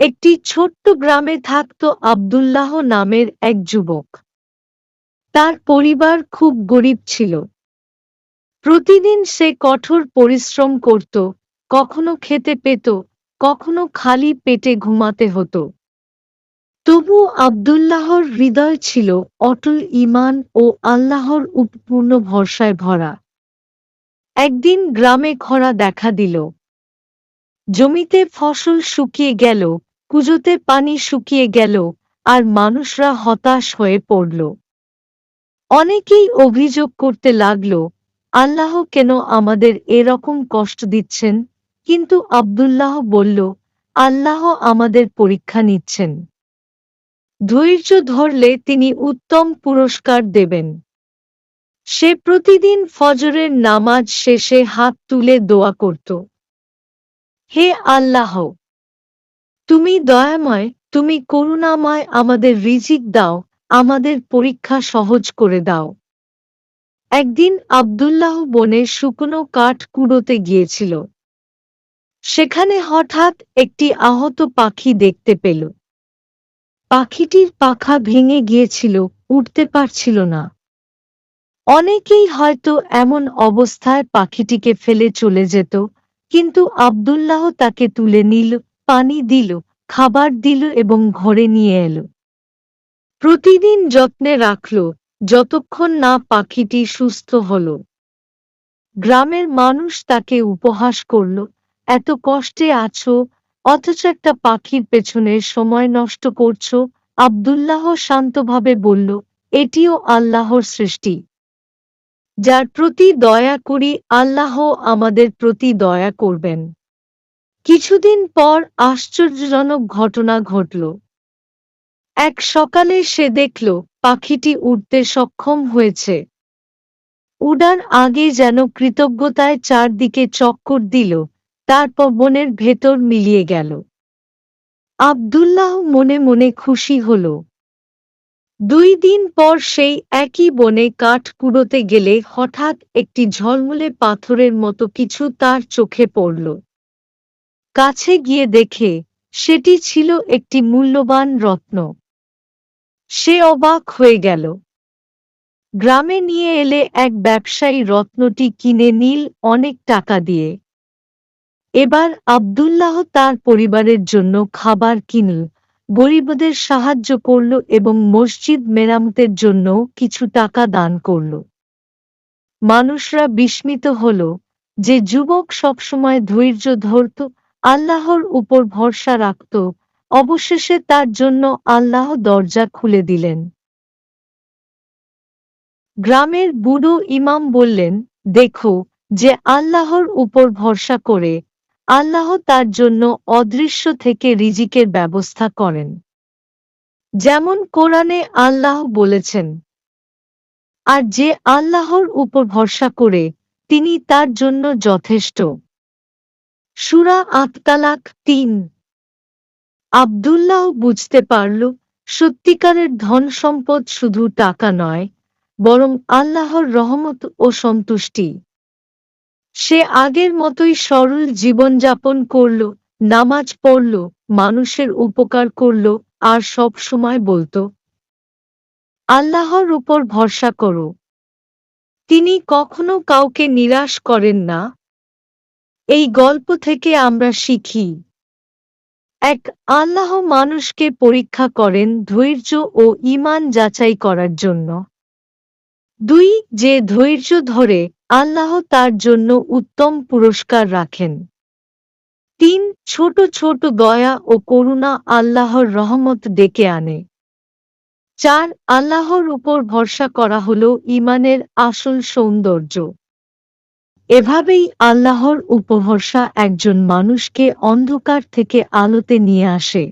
একটি ছোট্ট গ্রামে থাকত আব্দুল্লাহ নামের এক যুবক। তার পরিবার খুব গরিব ছিল। প্রতিদিন সে কঠোর পরিশ্রম করত, কখনো খেতে পেত, কখনো খালি পেটে ঘুমাতে হতো। তবু আবদুল্লাহর হৃদয় ছিল অটল ইমান ও আল্লাহর উপপূর্ণ ভরসায় ভরা। একদিন গ্রামে খরা দেখা দিল। জমিতে ফসল শুকিয়ে গেল কুজোতে পানি শুকিয়ে গেল, আর মানুষরা হতাশ হয়ে পড়ল। অনেকেই অভিযোগ করতে লাগল, আল্লাহ কেন আমাদের এরকম কষ্ট দিচ্ছেন? কিন্তু আব্দুল্লাহ বলল, আল্লাহ আমাদের পরীক্ষা নিচ্ছেন। ধৈর্য ধরলে তিনি উত্তম পুরস্কার দেবেন। সে প্রতিদিন ফজরের নামাজ শেষে হাত তুলে দোয়া করত। হে আল্লাহ! তুমি দয়াময়, তুমি করুণাময় আমাদের রিজিক দাও, আমাদের পরীক্ষা সহজ করে দাও। একদিন আব্দুল্লাহ বনে শুকনো কাঠ কুড়োতে গিয়েছিল। সেখানে হঠাৎ একটি আহত পাখি দেখতে পেল। পাখিটির পাখা ভেঙে গিয়েছিল উঠতে পারছিল না। অনেকেই হয়তো এমন অবস্থায় পাখিটিকে ফেলে চলে যেত, কিন্তু আব্দুল্লাহ তাকে তুলে নিল পানি দিল, খাবার দিল এবং ঘরে নিয়ে এলো। প্রতিদিন যত্নে রাখল, যতক্ষণ না পাখিটি সুস্থ হল। গ্রামের মানুষ তাকে উপহাস করল, এত কষ্টে আছো, অথচ একটা পাখির পেছনে সময় নষ্ট করছ, আব্দুল্লাহ শান্তভাবে বলল, এটিও আল্লাহর সৃষ্টি। যার প্রতি দয়া করি, আল্লাহ আমাদের প্রতি দয়া করবেন। কিছুদিন পর আশ্চর্যজনক ঘটনা ঘটল। এক সকালে সে দেখল, পাখিটি উঠতে সক্ষম হয়েছে। উড়ার আগে যেন কৃতজ্ঞতায় চারদিকে চক্কর দিল, তারপর বনের ভেতর মিলিয়ে গেল। আবদুল্লাহ মনে মনে খুশি হল। দুই দিন পর সেই একই বনে কাঠ কুড়োতে গেলে হঠাৎ একটি ঝলমলে পাথরের মতো কিছু তার চোখে পড়ল। কাছে গিয়ে দেখে, সেটি ছিল একটি মূল্যবান রত্ন। সে অবাক হয়ে গেল। গ্রামে নিয়ে এলে এক ব্যবসায়ী রত্নটি কিনে নীল অনেক টাকা দিয়ে। এবার আবদুল্লাহ তার পরিবারের জন্য খাবার কিনল, গরিবদের সাহায্য করল এবং মসজিদ মেরামতের জন্য কিছু টাকা দান করল। মানুষরা বিস্মিত হল যে যুবক সবসময় ধৈর্য ধরত আল্লাহর উপর ভরসা রাখত। অবশেষে তার জন্য আল্লাহ দরজা খুলে দিলেন। গ্রামের বুড়ো ইমাম বললেন, দেখো যে আল্লাহর উপর ভরসা করে আল্লাহ তার জন্য অদৃশ্য থেকে রিজিকের ব্যবস্থা করেন। যেমন কোরআনে আল্লাহ বলেছেন, আর যে আল্লাহর উপর ভরসা করে, তিনি তার জন্য যথেষ্ট। সুরা আতকালাক তিন। আবদুল্লাহ বুঝতে পারল, সত্যিকারের ধন সম্পদ শুধু টাকা নয়, বরং আল্লাহর রহমত ও সন্তুষ্টি। সে আগের মতোই সরল জীবনযাপন করল, নামাজ পড়ল, মানুষের উপকার করল, আর সব সময় বলতো, আল্লাহর উপর ভরসা করো। তিনি কখনো কাউকে নিরাশ করেন না এই গল্প থেকে আমরা শিখি। এক আল্লাহ মানুষকে পরীক্ষা করেন ধৈর্য ও ইমান যাচাই করার জন্য। দুই, যে ধৈর্য ধরে আল্লাহ তার জন্য উত্তম পুরস্কার রাখেন। তিন, ছোট ছোট দয়া ও করুণা আল্লাহর রহমত ডেকে আনে। চার, আল্লাহর উপর ভরসা করা হল ইমানের আসল সৌন্দর্য। এভাবেই আল্লাহর উপভরসা একজন মানুষকে অন্ধকার থেকে আলোতে নিয়ে আসে।